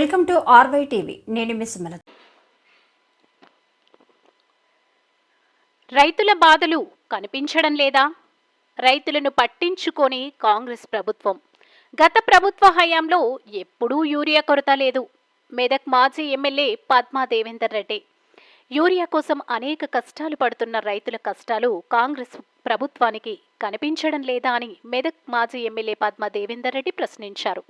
Welcome to RY TV. నేను మిస్ మల రైతుల బాధలు కనిపించడం లేదా? రైతులను పట్టించుకొని కాంగ్రెస్ ప్రభుత్వం. గత ప్రభుత్వ హయాంలో ఎప్పుడూ యూరియా కొరత లేదు. మెదక్ మాజీ ఎమ్మెల్యే పద్మా దేవేందర్ రెడ్డి. యూరియా కోసం అనేక కష్టాలు పడుతున్న రైతుల కష్టాలు కాంగ్రెస్ ప్రభుత్వానికి కనిపించడం లేదా అని మెదక్ మాజీ ఎమ్మెల్యే పద్మా దేవేందర్ రెడ్డి ప్రశ్నించారు.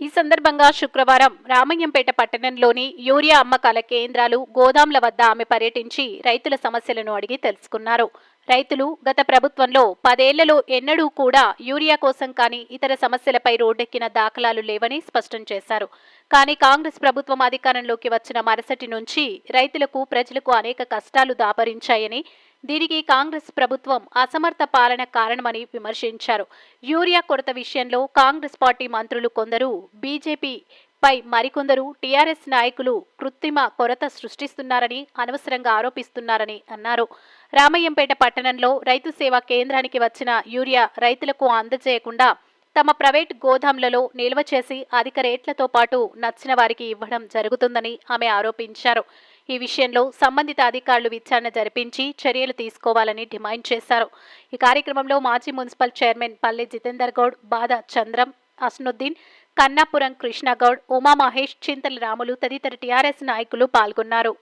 ఈ సందర్భంగా శుక్రవారం రామయ్యంపేట పట్టణంలోని యూరియా అమ్మకాల కేంద్రాలు గోదాంల వద్ద ఆమె పర్యటించి రైతుల సమస్యలను అడిగి తెలుసుకున్నారు. రైతులు గత ప్రభుత్వంలో పదేళ్ళలో ఎన్నడూ కూడా యూరియా కోసం కానీ ఇతర సమస్యలపై రోడ్డెక్కిన దాఖలాలు లేవని స్పష్టం చేశారు. కానీ కాంగ్రెస్ ప్రభుత్వం అధికారంలోకి వచ్చిన మరుసటి నుంచి రైతులకు ప్రజలకు అనేక కష్టాలు దాపరించాయని దీనికి కాంగ్రెస్ ప్రభుత్వం అసమర్థ పాలన కారణమని విమర్శించారు. యూరియా కొరత విషయంలో కాంగ్రెస్ పార్టీ మంత్రులు కొందరు బీజేపీ పై మరికొందరు టీఆర్ఎస్ నాయకులు కృత్రిమ కొరత సృష్టిస్తున్నారని అనవసరంగా ఆరోపిస్తున్నారని అన్నారు. రామయ్యంపేట పట్టణంలో రైతు సేవా కేంద్రానికి వచ్చిన యూరియా రైతులకు అందజేయకుండా తమ ప్రైవేట్ గోదాంలలో నిల్వ చేసి అధిక రేట్లతో పాటు నచ్చిన వారికి ఇవ్వడం జరుగుతుందని ఆమె ఆరోపించారు. ఈ విషయంలో సంబంధిత అధికారులు విచారణ జరిపించి చర్యలు తీసుకోవాలని డిమాండ్ చేశారు. ఈ కార్యక్రమంలో మాజీ మున్సిపల్ చైర్మన్ పల్లె జితేందర్ గౌడ్ బాధ చంద్రం అస్నుద్దీన్ కన్నాపురం కృష్ణగౌడ్ ఉమా మహేష్ చింతల రాములు తదితర టీఆర్ఎస్ నాయకులు పాల్గొన్నారు.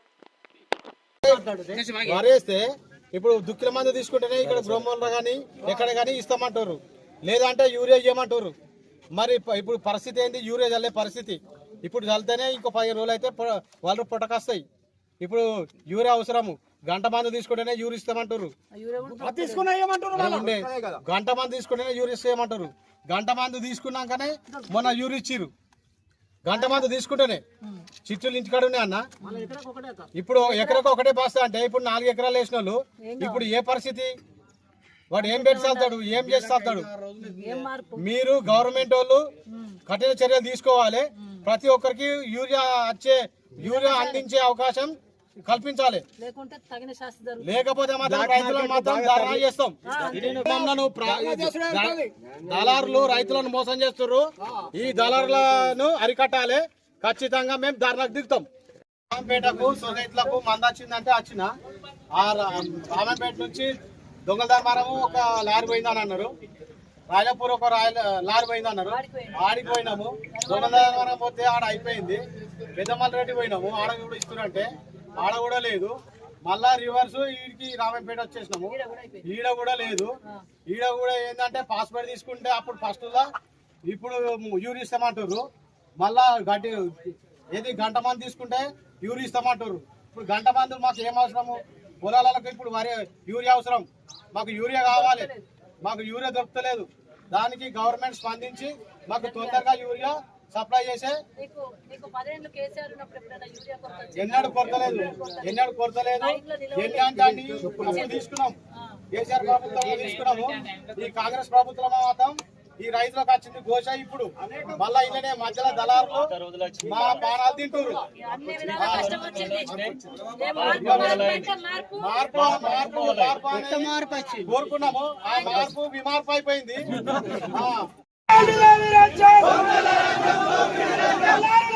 ఇప్పుడు దుక్కిల మంది తీసుకుంటేనే ఇక్కడ బ్రహ్మంలో కానీ ఎక్కడ కానీ ఇస్తామంటారు. లేదంటే యూరియా ఇవ్వమంటారు మరి ఇప్పుడు పరిస్థితి ఏంది? యూరియా చల్లే పరిస్థితి. ఇప్పుడు చల్లితేనే ఇంకో పదిహేను రోజులు అయితే వాళ్ళు పుట్టకొస్తాయి ఇప్పుడు యూరియా అవసరము. గంట మందు తీసుకుంటేనే యూరియా ఇస్తామంటారు. గంట మందు తీసుకుంటేనే యూరియా ఇస్తామంటారు. గంట మందు తీసుకున్నాకనే మొన్న యూరియా ఇచ్చిర్రు. గంట మందు తీసుకుంటేనే. చిట్టులు ఇంటికాడ ఉన్నాయి అన్న. ఇప్పుడు ఎకరకు ఒకటే బస్తా అంటే ఇప్పుడు నాలుగు ఎకరాలు వేసిన వాళ్ళు ఇప్పుడు ఏ పరిస్థితి? వాడు ఏం పెట్టి చల్తాడు ఏం చేసి మీరు గవర్నమెంట్ వాళ్ళు కఠిన చర్యలు తీసుకోవాలి. ప్రతి ఒక్కరికి యూరియా వచ్చే యూరియా అందించే అవకాశం కల్పించాలి. లేకపోతే మాత్రం రైతులను మాత్రం ధర్నా చేస్తాం. దళారులు రైతులను మోసం చేస్తున్నారు ఈ దళారులను అరికట్టాలి. ఖచ్చితంగా మేము ధర్నాకు దిగుతాం. రామంపేటకు సొసైటీలకు మంద వచ్చిందంటే వచ్చిన. ఆ రా- రామంపేట నుంచి దొంగల ధర్మారము ఒక లారీ పోయిందని అన్నారు. రాజపూర్ ఒక రాయల లారీ పోయింది అన్నారు. ఆడికి పోయినాము దొంగల ధర్మారం పోతే ఆడ అయిపోయింది. పెద్దమల్ల రెడ్డి పోయినాము. ఆడ కూడా ఇస్తున్నట్టే ఆడ కూడా లేదు. మళ్ళా రివర్స్ ఈడికి రామపేట వచ్చేసినాము. ఈడ కూడా లేదు. ఈడ కూడా ఏంటంటే పాస్పోర్ట్ తీసుకుంటే అప్పుడు ఫస్ట్ ఇప్పుడు యూరి ఇస్తామంటారు మళ్ళా గడ్డి ఏది గంట మంది తీసుకుంటే యూరి ఇస్తామంటారు ఇప్పుడు గంట మందులు మాకు ఏం అవసరము? పొలాలకు ఇప్పుడు వరి యూరియా అవసరం. మాకు యూరియా కావాలి. మాకు యూరియా దొరకలేదు దానికి గవర్నమెంట్ స్పందించి మాకు తొందరగా యూరియా సప్లై చేసే? ఎన్నడూ కొరతలేదు? ఎన్నడూ కొరతలేదు? ఎన్ని అంటే అప్పుడు తీసుకున్నాం. కేసీఆర్ ప్రభుత్వంలో తీసుకున్నాము. ఈ కాంగ్రెస్ ప్రభుత్వం మాత్రం ఈ రైతులకు వచ్చింది ఘోష ఇప్పుడు. మళ్ళా ఇళ్ళనే మధ్యలో దళారులు మా పానాలు ఏ మార్పు మార్పు మార్పు? కోరుకున్నాము. ఆ మార్పు విమార్పు అయిపోయింది. ఆ. గవర్నమెంట్ గారు వచ్చింది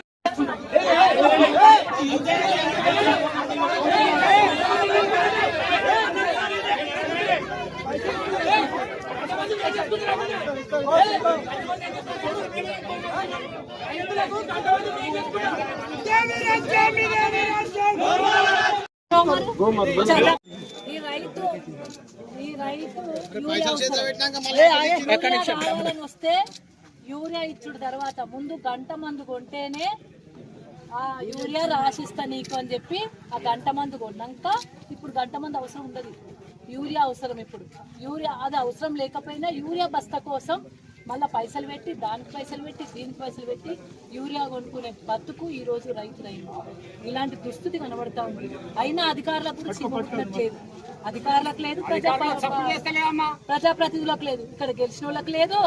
ఈ రైతు ఈ రైతు వస్తే యూరియా ఇచ్చుడు తర్వాత. ముందు గంట మందు కొంటేనే ఆ యూరియా రాసిస్తా నీకు అని చెప్పి ఆ గంట మందు కొన్నాక ఇప్పుడు గంట మందు అవసరం ఉండదు. యూరియా అవసరం ఇప్పుడు. యూరియా అది అవసరం లేకపోయినా యూరియా బస్తా కోసం మళ్ళీ పైసలు పెట్టి దానికి పైసలు పెట్టి దీనికి పైసలు పెట్టి యూరియా కొనుక్కునే బతుకు ఈ రోజు రైతులైంది. ఇలాంటి దుస్థితి కనబడతా ఉంది. అయినా అధికారులకు లేదు అధికారులకు లేదు ప్రజా ప్రజాప్రతినిధులకు లేదు. ఇక్కడ గెలిచిన వాళ్ళకి లేదు.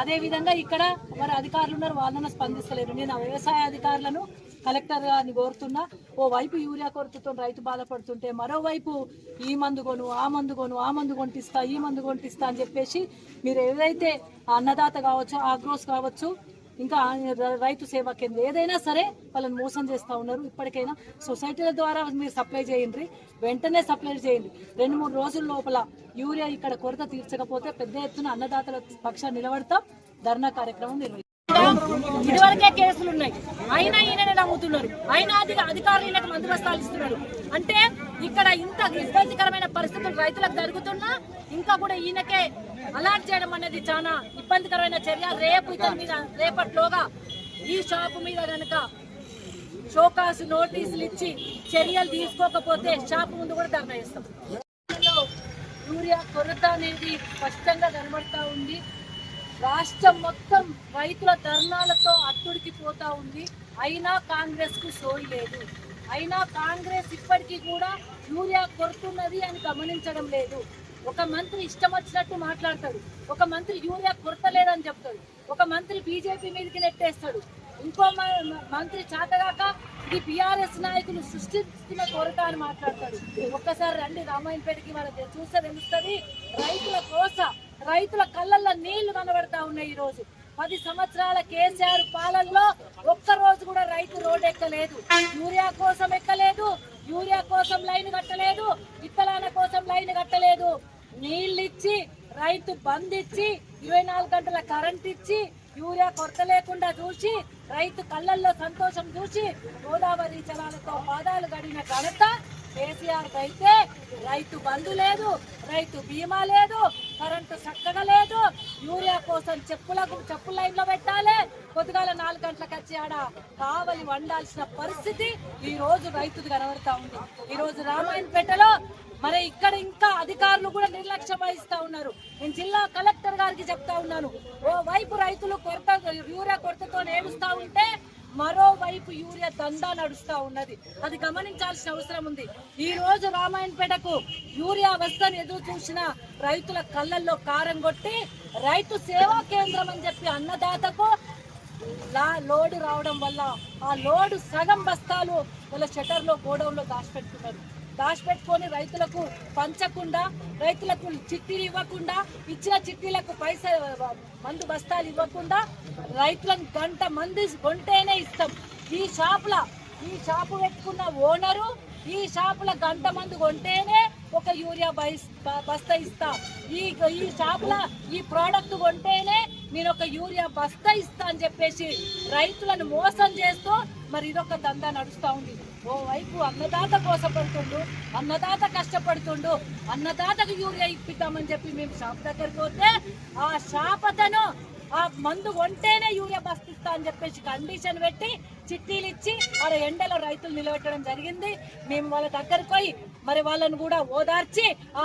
అదే విధంగా ఇక్కడ మరి అధికారులు ఉన్నారు వాళ్ళని స్పందిస్తలేరు. నేను వ్యవసాయ అధికారులను కలెక్టర్ గారిని కోరుతున్నా ఓ వైపు యూరియా కొరతతో రైతు బాధపడుతుంటే మరోవైపు ఈ మందు కొను ఆ మందు కొను ఆ మందు కొంటిస్తా ఈ మందు కొంటిస్తా అని చెప్పేసి మీరు ఏదైతే అన్నదాత కావచ్చు ఆగ్రోస్ కావచ్చు ఇంకా రైతు సేవా కేంద్రం ఏదైనా సరే వాళ్ళని మోసం చేస్తూ ఉన్నారు ఇప్పటికైనా. సొసైటీల ద్వారా మీరు సప్లై చేయండి వెంటనే సప్లై చేయండి. రెండు మూడు రోజుల లోపల యూరియా ఇక్కడ కొరత తీర్చకపోతే పెద్ద ఎత్తున అన్నదాతల పక్షాన్ని నిలబడతాం. ధర్నా కార్యక్రమం నిర్వహిస్తాం. ఇదివరకే కేసులు ఉన్నాయి. అయినా ఈయననే నమ్ముతున్నారు. అయినా అధికారులు ఈయనకు మందు ఇస్తున్నారు. అంటే ఇక్కడ ఇంత ఇబ్బందికరమైన పరిస్థితులు రైతులకు జరుగుతున్నా ఇంకా కూడా ఈయనకే అలాట్ చేయడం అనేది చాలా ఇబ్బందికరమైన చర్య. రేపు ఇతని మీద రేపట్లోగా ఈ షాపు మీద కనుక షోకాస్ నోటీసులు ఇచ్చి చర్యలు తీసుకోకపోతే షాపు ముందు కూడా ధర్నా చేస్తాం. యూరియా కొరత అనేది స్పష్టంగా కనబడతా ఉంది. రాష్ట్రం మొత్తం రైతుల ధర్నాలతో అట్టుడికి పోతా ఉంది. అయినా కాంగ్రెస్కు సోయి లేదు. అయినా కాంగ్రెస్ ఇప్పటికీ కూడా యూరియా కొడుతున్నది అని గమనించడం లేదు. ఒక మంత్రి ఇష్టం వచ్చినట్టు మాట్లాడతాడు. ఒక మంత్రి యూరియా కొరత లేదని చెప్తాడు. ఒక మంత్రి బీజేపీ మీదకి నెట్టేస్తాడు. ఇంకో మ- మంత్రి చాతగాక ఇది బీఆర్ఎస్ నాయకులు సృష్టిస్తున్న కొరత అని మాట్లాడతాడు. ఒక్కసారి రండి రామాయణపేటకి వాళ్ళకి చూస్తే తెలుస్తుంది. రైతుల కోస రైతుల కళ్ళల్లో నీళ్ళు కనబడతా ఉన్నాయి ఈ రోజు. పది సంవత్సరాల కేసీఆర్ పాలనలో ఒక్క రోజు కూడా రైతు రోడ్ ఎక్కలేదు. యూరియా కోసం ఎక్కలేదు యూరియా కోసం లైన్ కట్టలేదు ఇత్తలాన కోసం లైన్ కట్టలేదు. నీళ్ళిచ్చి రైతు బంద్ ఇచ్చి ఇరవై నాలుగు గంటల కరెంట్ ఇచ్చి యూరియా కొరత లేకుండా చూసి రైతు కళ్ళల్లో సంతోషం చూసి గోదావరి జలాలతో పాదాలు గడిన ఘనత కేసీఆర్ అయితే రైతు బంధు లేదు రైతు బీమా లేదు కరెంటు చక్కగా లేదు. యూరియా కోసం చెప్పులకు చెప్పుల లైన్లో పెట్టాలి. పొద్దుగాల నాలుగు గంటలకు వచ్చి ఆడ కావలి వండాల్సిన పరిస్థితి ఈ రోజు రైతుది కనబడతా ఉంది. ఈ రోజు రామాయణపేటలో మరి ఇక్కడ ఇంకా అధికారులు కూడా నిర్లక్ష్యం వహిస్తూ ఉన్నారు. నేను జిల్లా కలెక్టర్ గారికి చెప్తా ఉన్నాను. ఓ వైపు రైతులు కొరత యూరియా కొరతతో ఏడుస్తా ఉంటే మరోవైపు యూరియా దందా నడుస్తూ ఉన్నది. అది గమనించాల్సిన అవసరం ఉంది. ఈ రోజు రామాయణపేటకు యూరియా వస్తని ఎదురు చూసిన రైతుల కళ్ళల్లో కారం కొట్టి రైతు సేవా కేంద్రం అని చెప్పి అన్నదాతకు లా లోడు రావడం వల్ల ఆ లోడు సగం బస్తాలు వాళ్ళ షటర్లో గోడౌన్లో దాచిపెట్టుకున్నారు. దాచిపెట్టుకొని రైతులకు పంచకుండా రైతులకు చిట్టీలు ఇవ్వకుండా ఇచ్చిన చిట్టీలకు పైసా మందు బస్తాలు ఇవ్వకుండా రైతులను గంట మంది కొంటేనే ఇస్తాం. ఈ షాపుల ఈ షాపు పెట్టుకున్న ఓనరు ఈ షాపుల గంట మంది కొంటేనే ఒక యూరియా బైస్ బస్తా ఇస్తా. ఈ ఈ షాపుల ఈ ప్రోడక్ట్ కొంటేనే నేను ఒక యూరియా బస్తా ఇస్తా అని చెప్పేసి రైతులను మోసం చేస్తూ మరి ఇదొక దందా నడుస్తూ ఉంది. ఓ వైపు అన్నదాత కోసపడుతుండు అన్నదాత కష్టపడుతుండు అన్నదాతకు యూరియా ఇప్పిద్దామని చెప్పి మేము షాప్ దగ్గరికి పోతే ఆ షాప్ అతను ఆ మందు కొంటేనే యూరియా బస్తిస్తా అని చెప్పేసి కండిషన్ పెట్టి చిట్టీలు ఇచ్చి ఆడ ఎండలో రైతులు నిలబెట్టడం జరిగింది. మేము వాళ్ళ దగ్గరకు పోయి మరి వాళ్ళని కూడా ఓదార్చి ఆ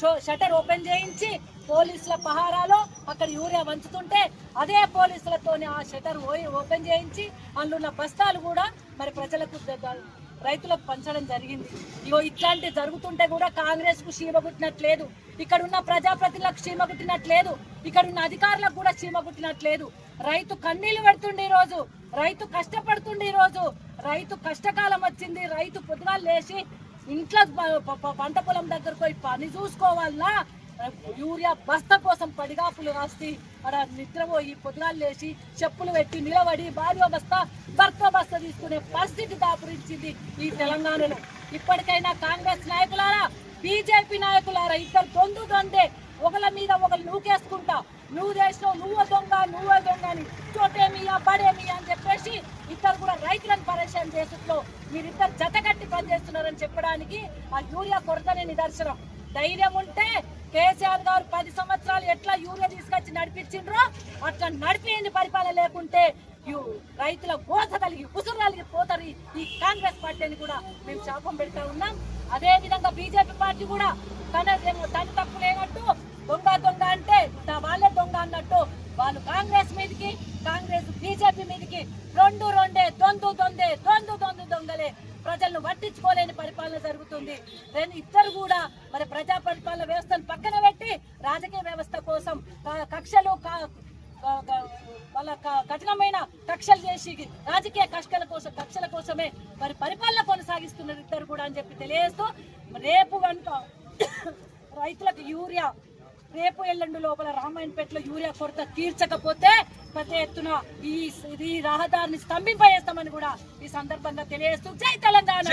షో- షట్టర్ ఓపెన్ చేయించి పోలీసుల పహారాలో అక్కడ యూరియా వంచుతుంటే అదే పోలీసులతోని ఆ షట్టర్ ఓపెన్ చేయించి అందులో ఉన్న బస్తాలు కూడా మరి ప్రజలకు ద- రైతులకు పంచడం జరిగింది. ఇగో ఇట్లాంటి జరుగుతుంటే కూడా కాంగ్రెస్కు చీమ కుట్టినట్లేదు ఇక్కడ ఉన్న ప్రజాప్రతినిధులకు చీమ కుట్టినట్లేదు ఇక్కడ ఉన్న అధికారులకు కూడా చీమగుట్టినట్లేదు. రైతు కన్నీళ్ళు పెడుతుండే ఈరోజు రోజు. రైతు కష్టపడుతుండే ఈ రోజు. రైతు కష్టకాలం వచ్చింది. రైతు పొద్దుగా లేచి ఇంట్లో పంట పొలం దగ్గరకు పోయి పని చూసుకోవాలన్నా యూరియా బస్త కోసం పడిగాపులు రాసి అక్కడ నిద్రపోయి పొద్దుగాలు లేచి చెప్పులు పెట్టి నిలబడి భార్య బస్తా భర్త బస్తా తీసుకునే పరిస్థితి దాపురించింది ఈ తెలంగాణలో. ఇప్పటికైనా కాంగ్రెస్ నాయకులారా బీజేపీ నాయకులారా ఇద్దరు దొందు దొందే ఒకళ్ళ మీద ఒకళ్ళు నూకేసుకుంటా నువ్వు చేసినావు నువ్వు దొంగ నువ్వే దొంగ అని చోటేమియా పడేమియా అని చెప్పేసి ఇద్దరు కూడా రైతులను పరేషాన్ చేసుకుంటూ మీరిద్దరు జతగట్టి పనిచేస్తున్నారని చెప్పడానికి ఆ యూరియా కొరతనే నిదర్శనం. ధైర్యం ఉంటే కేసీఆర్ గారు పది సంవత్సరాలు ఎట్లా యూరియా తీసుకొచ్చి నడిపించిండ్రో అట్లా నడిపింది పరిపాలన లేకుంటే యు- రైతుల గోస కలిగి ఉసురు కలిగి పోతారు ఈ- కాంగ్రెస్ పార్టీని కూడా మేము శాపం పెడతా ఉన్నాం. అదే విధంగా బీజేపీ పార్టీ కూడా తన తన తప్పు లేనట్టు దొంగ దొంగ అంటే వాళ్ళే దొంగ అన్నట్టు వాళ్ళు కాంగ్రెస్ మీదకి కాంగ్రెస్ బీజేపీ మీదకి రెండు రెండే దొందు దొందే దొందు దొందే ప్రజలను పట్టించుకోలేని పరిపాలన జరుగుతుంది. రెండు ఇద్దరు కూడా మరి ప్రజా పరిపాలన వ్యవస్థను పక్కన పెట్టి రాజకీయ వ్యవస్థ కోసం కక్షలు వాళ్ళ క- కఠినమైన కక్షలు చేసి రాజకీయ కక్షల కోసం కక్షల కోసమే మరి పరిపాలన కొనసాగిస్తున్నారు ఇద్దరు కూడా అని చెప్పి తెలియజేస్తూ రేపు కనుక రైతులకు యూరియా రేపు ఎల్లుండి లోపల రామాయణపేటలో యూరియా కొరత తీర్చకపోతే పెద్ద ఎత్తున ఈ ఈ రహదారిని స్తంభింపజేస్తామని కూడా ఈ సందర్భంగా తెలియజేస్తూ జై తెలంగాణ!